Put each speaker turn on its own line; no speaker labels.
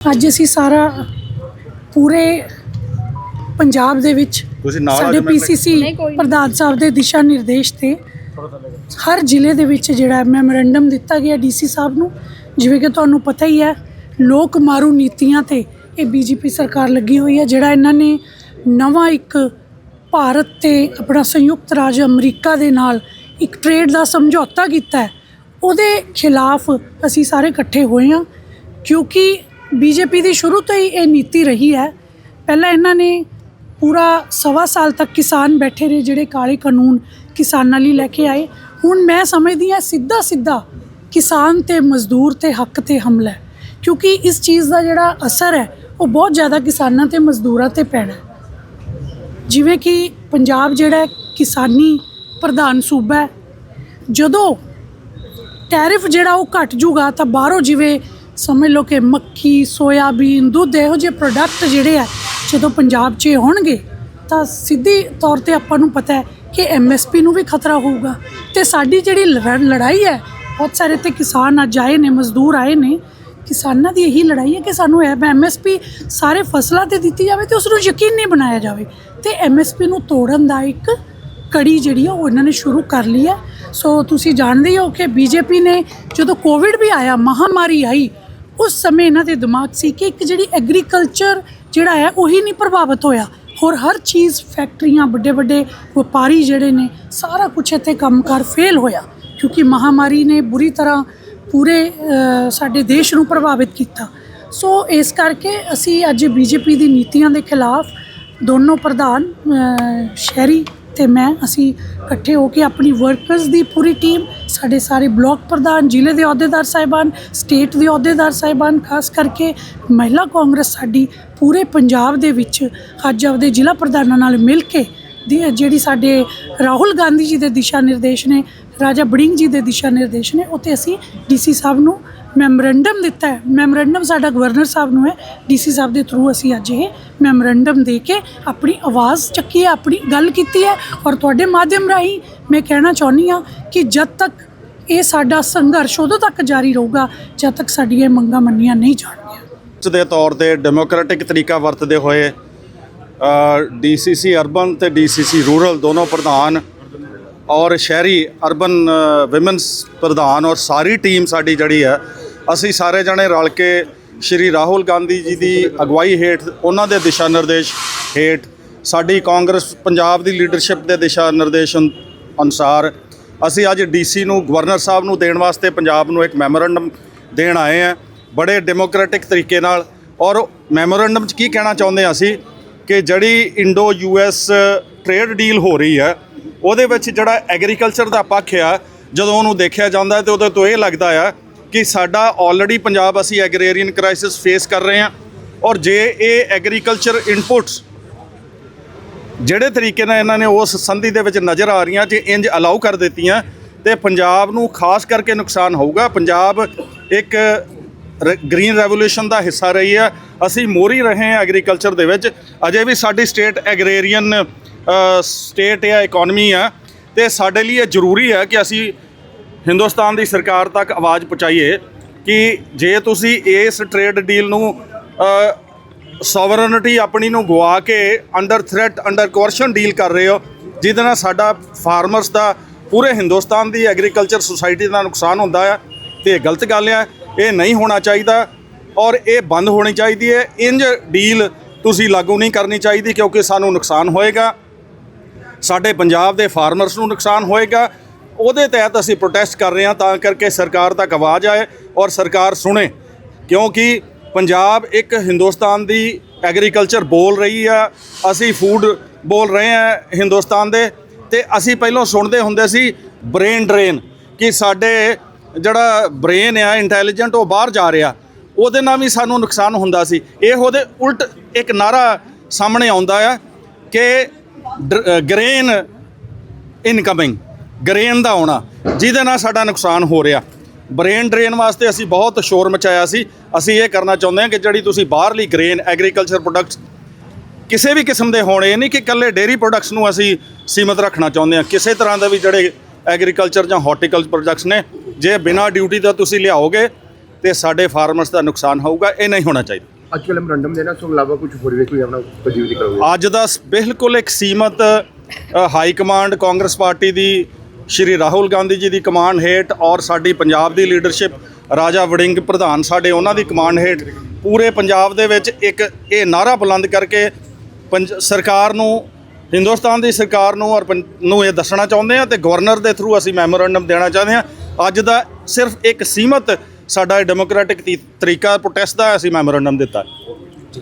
ਅੱਜ ਅਸੀਂ ਸਾਰਾ ਪੂਰੇ ਪੰਜਾਬ ਦੇ ਵਿੱਚ
ਤੁਸੀਂ ਨਾਲ
ਸਾਡੇ ਪੀਸੀਸੀ ਪ੍ਰਧਾਨ ਸਾਹਿਬ ਦੇ ਦਿਸ਼ਾ ਨਿਰਦੇਸ਼ ਤੇ ਹਰ ਜ਼ਿਲ੍ਹੇ ਦੇ ਵਿੱਚ ਜਿਹੜਾ ਮੈਮੋਰੈਂਡਮ ਦਿੱਤਾ ਗਿਆ ਡੀਸੀ ਸਾਹਿਬ ਨੂੰ ਜਿਵੇਂ ਕਿ ਤੁਹਾਨੂੰ ਪਤਾ ਹੀ ਹੈ ਲੋਕ ਮਾਰੂ ਨੀਤੀਆਂ ਤੇ ਇਹ ਬੀਜੇਪੀ ਸਰਕਾਰ ਲੱਗੀ ਹੋਈ ਹੈ ਜਿਹੜਾ ਇਹਨਾਂ ਨੇ ਨਵਾਂ ਇੱਕ ਭਾਰਤ ਤੇ ਆਪਣਾ ਸੰਯੁਕਤ ਰਾਜ ਅਮਰੀਕਾ ਦੇ ਨਾਲ ਇੱਕ ਟ੍ਰੇਡ ਦਾ ਸਮਝੌਤਾ ਕੀਤਾ ਹੈ ਉਹਦੇ ਖਿਲਾਫ ਅਸੀਂ ਸਾਰੇ ਇਕੱਠੇ ਹੋਏ ਹਾਂ ਕਿਉਂਕਿ ਬੀਜੇਪੀ ਦੀ ਸ਼ੁਰੂ ਤੋਂ ਹੀ ਇਹ ਨੀਤੀ ਰਹੀ ਹੈ। ਪਹਿਲਾਂ ਇਹਨਾਂ ਨੇ ਪੂਰਾ ਸਵਾ ਸਾਲ ਤੱਕ ਕਿਸਾਨ ਬੈਠੇ ਰਹੇ, ਜਿਹੜੇ ਕਾਲੇ ਕਾਨੂੰਨ ਕਿਸਾਨਾਂ ਲਈ ਲੈ ਕੇ ਆਏ। ਹੁਣ ਮੈਂ ਸਮਝਦੀ ਹਾਂ ਸਿੱਧਾ ਸਿੱਧਾ ਕਿਸਾਨ ਤੇ ਮਜ਼ਦੂਰ ਤੇ ਹੱਕ ਤੇ ਹਮਲਾ ਕਿਉਂਕਿ ਇਸ ਚੀਜ਼ ਦਾ ਜਿਹੜਾ ਅਸਰ ਹੈ, ਉਹ ਬਹੁਤ ਜ਼ਿਆਦਾ ਕਿਸਾਨਾਂ ਤੇ ਮਜ਼ਦੂਰਾਂ ਤੇ ਪੈਣਾ ਜਿਵੇਂ ਕਿ ਪੰਜਾਬ ਜਿਹੜਾ ਕਿਸਾਨੀ ਪ੍ਰਧਾਨ ਸੂਬਾ ਹੈ, ਜਦੋਂ ਟੈਰਿਫ ਜਿਹੜਾ ਉਹ ਘਟ ਜੂਗਾ ਤਾਂ ਬਾਹਰੋਂ ਜਿਵੇਂ ਸਮਝ ਲਓ ਕਿ ਮੱਕੀ ਸੋਇਆਬੀਨ, ਦੁੱਧ ਇਹੋ ਜਿਹੇ ਪ੍ਰੋਡਕਟ ਜਿਹੜੇ ਆ, ਜਦੋਂ ਪੰਜਾਬ 'ਚ ਹੋਣਗੇ, ਤਾਂ ਸਿੱਧੀ ਤੌਰ ਤੇ ਆਪਾਂ ਨੂੰ ਪਤਾ ਹੈ ਕਿ ਐਮਐਸਪੀ ਨੂੰ ਵੀ ਖਤਰਾ ਹੋਊਗਾ। ਤੇ ਸਾਡੀ ਜਿਹੜੀ ਲੜ- ਲੜਾਈ ਹੈ, ਬਹੁਤ ਸਾਰੇ ਤੇ ਕਿਸਾਨ ਅੱਜ ਆਏ ਨੇ, ਮਜ਼ਦੂਰ ਆਏ ਨੇ, ਕਿਸਾਨਾਂ ਦੀ ਇਹੀ ਲੜਾਈ ਹੈ ਕਿ ਸਾਨੂੰ ਐਮਐਸਪੀ ਸਾਰੇ ਫਸਲਾਂ ਤੇ ਦਿੱਤੀ ਜਾਵੇ ਤੇ ਉਸ ਨੂੰ ਯਕੀਨੀ ਬਣਾਇਆ ਜਾਵੇ। ਤੇ ਐਮਐਸਪੀ ਨੂੰ ਤੋੜਨ ਦਾ ਇੱਕ ਕੜੀ ਜਿਹੜੀ ਆ, ਉਹ ਇਹਨਾਂ ਨੇ ਸ਼ੁਰੂ ਕਰ ਲਈ ਹੈ। ਸੋ ਤੁਸੀਂ ਜਾਣਦੇ ਹੋ ਕਿ ਬੀਜੇਪੀ ਨੇ ਜਦੋਂ ਕੋਵਿਡ ਵੀ ਆਇਆ, ਮਹਾਮਾਰੀ ਆਈ ਉਸ ਸਮੇਂ ਇਹਨਾਂ ਦੇ ਦਿਮਾਗ ਸੀ ਕਿ ਇੱਕ ਜਿਹੜੀ ਐਗਰੀਕਲਚਰ ਜਿਹੜਾ ਹੈ ਉਹੀ ਨਹੀਂ ਪ੍ਰਭਾਵਿਤ ਹੋਇਆ। ਹੋਰ ਹਰ ਚੀਜ਼ ਫੈਕਟਰੀਆਂ ਵੱਡੇ ਵੱਡੇ ਵਪਾਰੀ ਜਿਹੜੇ ਨੇ, ਸਾਰਾ ਕੁਝ ਇੱਥੇ ਕੰਮਕਾਰ ਫੇਲ ਹੋਇਆ ਕਿਉਂਕਿ ਮਹਾਮਾਰੀ ਨੇ ਬੁਰੀ ਤਰ੍ਹਾਂ ਪੂਰੇ ਸਾਡੇ ਦੇਸ਼ ਨੂੰ ਪ੍ਰਭਾਵਿਤ ਕੀਤਾ। ਸੋ ਇਸ ਕਰਕੇ ਅਸੀਂ ਅੱਜ ਬੀਜੇਪੀ ਦੀ ਨੀਤੀਆਂ ਦੇ ਖਿਲਾਫ ਦੋਨੋਂ ਪ੍ਰਧਾਨ ਸ਼ਹਿਰੀ ਤੇ ਮੈਂ ਅਸੀਂ ਇਕੱਠੇ ਹੋ ਕੇ ਆਪਣੀ ਵਰਕਰਸ ਦੀ ਪੂਰੀ ਟੀਮ ਸਾਡੇ ਸਾਰੇ ਬਲਾਕ ਪ੍ਰਧਾਨ, ਜ਼ਿਲ੍ਹੇ ਦੇ ਅਹੁਦੇਦਾਰ ਸਾਹਿਬਾਨ ਸਟੇਟ ਦੇ ਅਹੁਦੇਦਾਰ ਸਾਹਿਬਾਨ, ਖਾਸ ਕਰਕੇ ਮਹਿਲਾ ਕਾਂਗਰਸ ਸਾਡੀ ਪੂਰੇ ਪੰਜਾਬ ਦੇ ਵਿੱਚ ਅੱਜ ਆਪਦੇ ਜ਼ਿਲ੍ਹਾ ਪ੍ਰਧਾਨਾਂ ਨਾਲ ਮਿਲ ਕੇ ਦੀ ਜਿਹੜੀ ਸਾਡੇ ਰਾਹੁਲ ਗਾਂਧੀ ਜੀ ਦੇ ਦਿਸ਼ਾ ਨਿਰਦੇਸ਼ ਨੇ ਰਾਜਾ ਬੜਿੰਗ ਜੀ ਦੇ ਦਿਸ਼ਾ ਨਿਰਦੇਸ਼ ਨੇ, ਉੱਥੇ ਅਸੀਂ ਡੀਸੀ ਸਾਹਿਬ ਨੂੰ ਮੈਮੋਰੈਂਡਮ ਦਿੱਤਾ ਹੈ। ਮੈਮੋਰੈਂਡਮ ਸਾਡਾ ਗਵਰਨਰ ਸਾਹਿਬ ਨੂੰ ਹੈ। ਡੀਸੀ ਸਾਹਿਬ ਦੇ ਥਰੂ ਅਸੀਂ ਅੱਜ ਇਹ ਮੈਮੋਰੈਂਡਮ ਦੇ ਕੇ ਆਪਣੀ ਆਵਾਜ਼ ਚੱਕੀ ਹੈ, ਆਪਣੀ ਗੱਲ ਕੀਤੀ ਹੈ ਔਰ ਤੁਹਾਡੇ ਮਾਧਿਅਮ ਰਾਹੀਂ ਮੈਂ ਕਹਿਣਾ ਚਾਹੁੰਦੀ ਹਾਂ ਕਿ ਜਦ ਤੱਕ ਇਹ ਸਾਡਾ ਸੰਘਰਸ਼ ਉਦੋਂ ਤੱਕ ਜਾਰੀ ਰਹੂਗਾ, ਜਦ ਤੱਕ ਸਾਡੀਆਂ ਇਹ ਮੰਗਾਂ ਮੰਨੀਆਂ ਨਹੀਂ ਜਾਣਗੀਆਂ।
ਦੇ ਤੌਰ ਤੇ ਡੈਮੋਕ੍ਰੈਟਿਕ ਤਰੀਕਾ ਵਰਤਦੇ ਹੋਏ ਡੀਸੀਸੀ ਅਰਬਨ ਤੇ ਡੀਸੀਸੀ ਰੂਰਲ ਦੋਨੋਂ ਪ੍ਰਧਾਨ ਔਰ ਸ਼ਹਿਰੀ ਅਰਬਨ ਵਿਮਨਸ ਪ੍ਰਧਾਨ ਔਰ ਸਾਰੀ ਟੀਮ ਸਾਡੀ ਜਿਹੜੀ ਹੈ, ਅਸੀਂ ਸਾਰੇ ਜਣੇ ਰਲ ਕੇ ਸ਼੍ਰੀ ਰਾਹੁਲ ਗਾਂਧੀ ਜੀ ਦੀ ਅਗਵਾਈ ਹੇਠ ਉਹਨਾਂ ਦੇ ਦਿਸ਼ਾ ਨਿਰਦੇਸ਼ ਹੇਠ ਸਾਡੀ ਕਾਂਗਰਸ ਪੰਜਾਬ ਦੀ ਲੀਡਰਸ਼ਿਪ ਦੇ ਦਿਸ਼ਾ ਨਿਰਦੇਸ਼ ਅਨੁਸਾਰ ਅਸੀਂ ਅੱਜ ਡੀਸੀ ਨੂੰ ਗਵਰਨਰ ਸਾਹਿਬ ਨੂੰ ਦੇਣ ਵਾਸਤੇ ਪੰਜਾਬ ਨੂੰ ਇੱਕ ਮੈਮੋਰੈਂਡਮ ਦੇਣ ਆਏ ਆ ਬੜੇ ਡੈਮੋਕ੍ਰੈਟਿਕ ਤਰੀਕੇ ਨਾਲ। ਔਰ ਮੈਮੋਰੈਂਡਮ 'ਚ ਕੀ ਕਹਿਣਾ ਚਾਹੁੰਦੇ ਹਾਂ ਅਸੀਂ ਕਿ ਜਿਹੜੀ ਇੰਡੋ ਯੂਐਸ ਟ੍ਰੇਡ ਡੀਲ ਹੋ ਰਹੀ ਹੈ ਉਹਦੇ ਵਿੱਚ ਜਿਹੜਾ ਐਗਰੀਕਲਚਰ ਦਾ ਪੱਖ ਆ, ਜਦੋਂ ਉਹਨੂੰ ਦੇਖਿਆ ਜਾਂਦਾ ਹੈ ਤੇ ਉਹਦੇ ਤੋਂ ਇਹ ਲੱਗਦਾ ਆ ਕਿ ਸਾਡਾ ਆਲਰੇਡੀ ਪੰਜਾਬ ਅਸੀਂ ਐਗਰੇਰੀਅਨ ਕ੍ਰਾਈਸਿਸ ਫੇਸ ਕਰ ਰਹੇ ਹਾਂ ਔਰ ਜੇ ਇਹ ਐਗਰੀਕਲਚਰ ਇਨਪੁਟਸ ਜਿਹੜੇ ਤਰੀਕੇ ਨਾਲ ਇਹਨਾਂ ਨੇ ਉਸ ਸੰਧੀ ਦੇ ਵਿੱਚ ਨਜ਼ਰ ਆ ਰਹੀਆਂ ਜੇ ਇੰਜ ਅਲਾਉ ਕਰ ਦਿੱਤੀਆਂ, ਤੇ ਪੰਜਾਬ ਨੂੰ ਖਾਸ ਕਰਕੇ ਨੁਕਸਾਨ ਹੋਊਗਾ। ਪੰਜਾਬ ਇੱਕ ਗ੍ਰੀਨ ਰੈਵੋਲੂਸ਼ਨ ਦਾ ਹਿੱਸਾ ਰਹੀ ਹੈ ਅਸੀਂ ਮੋਰੀ ਰਹੇ ਹਾਂ ਐਗਰੀਕਲਚਰ ਦੇ ਵਿੱਚ। ਅਜੇ ਵੀ ਸਾਡੀ ਸਟੇਟ ਐਗਰੇਰੀਅਨ ਸਟੇਟ ਆ ਇਕਨੋਮੀ ਆ, ਤੇ ਸਾਡੇ ਲਈ ਇਹ ਜ਼ਰੂਰੀ ਹੈ ਕਿ ਅਸੀਂ ਹਿੰਦੁਸਤਾਨ ਦੀ ਸਰਕਾਰ ਤੱਕ ਆਵਾਜ਼ ਪਹੁੰਚਾਈਏ ਕਿ ਜੇ ਤੁਸੀਂ ਇਸ ਟ੍ਰੇਡ ਡੀਲ ਨੂੰ ਸੋਵਰਨਿਟੀ ਆਪਣੀ ਨੂੰ ਗਵਾ ਕੇ under threat under coercion deal ਕਰ ਰਹੇ ਹੋ, ਜਿਹਦੇ ਨਾਲ ਸਾਡਾ ਫਾਰਮਰਸ ਦਾ ਪੂਰੇ ਹਿੰਦੁਸਤਾਨ ਦੀ ਐਗਰੀਕਲਚਰ ਸੁਸਾਇਟੀ ਦਾ ਨੁਕਸਾਨ ਹੁੰਦਾ ਹੈ ਤੇ ਇਹ ਗਲਤ ਗੱਲ ਹੈ ਇਹ ਨਹੀਂ ਹੋਣਾ ਚਾਹੀਦਾ ਔਰ ਇਹ ਬੰਦ ਹੋਣੀ ਚਾਹੀਦੀ ਹੈ। ਇੰਜ ਡੀਲ ਤੁਸੀਂ ਲਾਗੂ ਨਹੀਂ ਕਰਨੀ ਚਾਹੀਦੀ ਕਿਉਂਕਿ ਸਾਨੂੰ ਨੁਕਸਾਨ ਹੋਏਗਾ। ਸਾਡੇ ਪੰਜਾਬ ਦੇ ਫਾਰਮਰਸ ਨੂੰ ਨੁਕਸਾਨ ਹੋਏਗਾ। ਉਹਦੇ ਤਹਿਤ ਅਸੀਂ ਪ੍ਰੋਟੈਸਟ ਕਰ ਰਹੇ ਹਾਂ ਤਾਂ ਕਰਕੇ ਸਰਕਾਰ ਤੱਕ ਆਵਾਜ਼ ਆਏ ਔਰ ਸਰਕਾਰ ਸੁਣੇ। ਕਿਉਂਕਿ ਪੰਜਾਬ ਇੱਕ ਹਿੰਦੁਸਤਾਨ ਦੀ ਐਗਰੀਕਲਚਰ ਬੋਲ ਰਹੀ ਆ। ਅਸੀਂ ਫੂਡ ਬੋਲ ਰਹੇ ਹਾਂ ਹਿੰਦੁਸਤਾਨ ਦੇ। ਤੇ ਅਸੀਂ ਪਹਿਲਾਂ ਸੁਣਦੇ ਹੁੰਦੇ ਸੀ ਬ੍ਰੇਨ ਡਰੇਨ ਕਿ ਸਾਡੇ ਜਿਹੜਾ ਬ੍ਰੇਨ ਆ ਇੰਟੈਲੀਜੈਂਟ ਉਹ ਬਾਹਰ ਜਾ ਰਿਹਾ। ਉਹਦੇ ਨਾਲ ਵੀ ਸਾਨੂੰ ਨੁਕਸਾਨ ਹੁੰਦਾ ਸੀ। ਇਹ ਉਹਦੇ ਉਲਟ ਇੱਕ ਨਾਰਾ ਸਾਹਮਣੇ ਆਉਂਦਾ ਆ ਕਿ ਗ੍ਰੇਨ ਇਨਕਮਿੰਗ ਗ੍ਰੇਨ ਦਾ ਆਉਣਾ, ਜਿਹਦੇ ਨਾਲ ਸਾਡਾ ਨੁਕਸਾਨ ਹੋ ਰਿਹਾ। ਬ੍ਰੇਨ ਡਰੇਨ ਵਾਸਤੇ ਅਸੀਂ ਬਹੁਤ ਸ਼ੋਰ ਮਚਾਇਆ ਸੀ। ਅਸੀਂ ਇਹ ਕਰਨਾ ਚਾਹੁੰਦੇ ਹਾਂ ਕਿ ਜਿਹੜੀ ਤੁਸੀਂ ਬਾਹਰਲੀ ਗ੍ਰੇਨ ਐਗਰੀਕਲਚਰ ਪ੍ਰੋਡਕਟਸ ਕਿਸੇ ਵੀ ਕਿਸਮ ਦੇ ਹੋਣ, ਇਹ ਨਹੀਂ ਕਿ ਇਕੱਲੇ ਡੇਰੀ ਪ੍ਰੋਡਕਟਸ ਨੂੰ ਅਸੀਂ ਸੀਮਤ ਰੱਖਣਾ ਚਾਹੁੰਦੇ ਹਾਂ। ਕਿਸੇ ਤਰ੍ਹਾਂ ਦੇ ਵੀ ਜਿਹੜੇ ਐਗਰੀਕਲਚਰ ਜਾਂ ਹਾਰਟੀਕਲਚਰ ਪ੍ਰੋਡਕਟਸ ਨੇ, ਜੇ ਬਿਨਾਂ ਡਿਊਟੀ ਦਾ ਤੁਸੀਂ ਲਿਆਓਗੇ, ਤੇ ਸਾਡੇ ਫਾਰਮਰਸ ਦਾ ਨੁਕਸਾਨ ਹੋਊਗਾ, ਇਹ ਨਹੀਂ ਹੋਣਾ ਚਾਹੀਦਾ।
ਅੱਜ ਕੱਲ੍ਹ ਮੈਮੋਰੰਡਮ ਦੇਣਾ ਉਸ ਤੋਂ ਇਲਾਵਾ ਕੁਝ ਹੋਰ ਵੀ ਕੋਈ ਆਪਣਾ ਤਜਵੀਜ਼ ਕਰੋਗੇ?
ਅੱਜ ਦਾ ਸ- ਬਿਲਕੁਲ ਇੱਕ ਸੀਮਤ ਅ, ਹਾਈ ਕਮਾਂਡ ਕਾਂਗਰਸ ਪਾਰਟੀ ਦੀ ਸ਼੍ਰੀ ਰਾਹੁਲ ਗਾਂਧੀ ਜੀ ਦੀ ਕਮਾਂਡ ਹੇਠ ਔਰ ਸਾਡੀ ਪੰਜਾਬ ਦੀ ਲੀਡਰਸ਼ਿਪ ਰਾਜਾ ਵੜਿੰਗ ਪ੍ਰਧਾਨ ਸਾਡੇ ਉਹਨਾਂ ਦੀ ਕਮਾਂਡ ਹੇਠ ਪੂਰੇ ਪੰਜਾਬ ਦੇ ਵਿੱਚ ਇੱਕ ਇਹ ਨਾਰਾ ਬੁਲੰਦ ਕਰਕੇ ਪੰਜ ਸਰਕਾਰ ਨੂੰ ਹਿੰਦੁਸਤਾਨ ਦੀ ਸਰਕਾਰ ਨੂੰ ਔਰ ਪੰ- ਨੂੰ ਇਹ ਦੱਸਣਾ ਚਾਹੁੰਦੇ ਆ ਤੇ ਗਵਰਨਰ ਦੇ ਥਰੂ ਅਸੀਂ ਮੈਮੋਰੰਡਮ ਦੇਣਾ ਚਾਹੁੰਦੇ ਆ ਅੱਜ ਦਾ ਸਿਰਫ ਇੱਕ ਸੀਮਤ ਸਾਡਾ ਇਹ ਡੈਮੋਕ੍ਰੈਟਿਕ ਤਰੀਕਾ ਪ੍ਰੋਟੈਸਟ ਦਾ ਅਸੀਂ ਮੈਮੋਰੰਡਮ ਦਿੱਤਾ।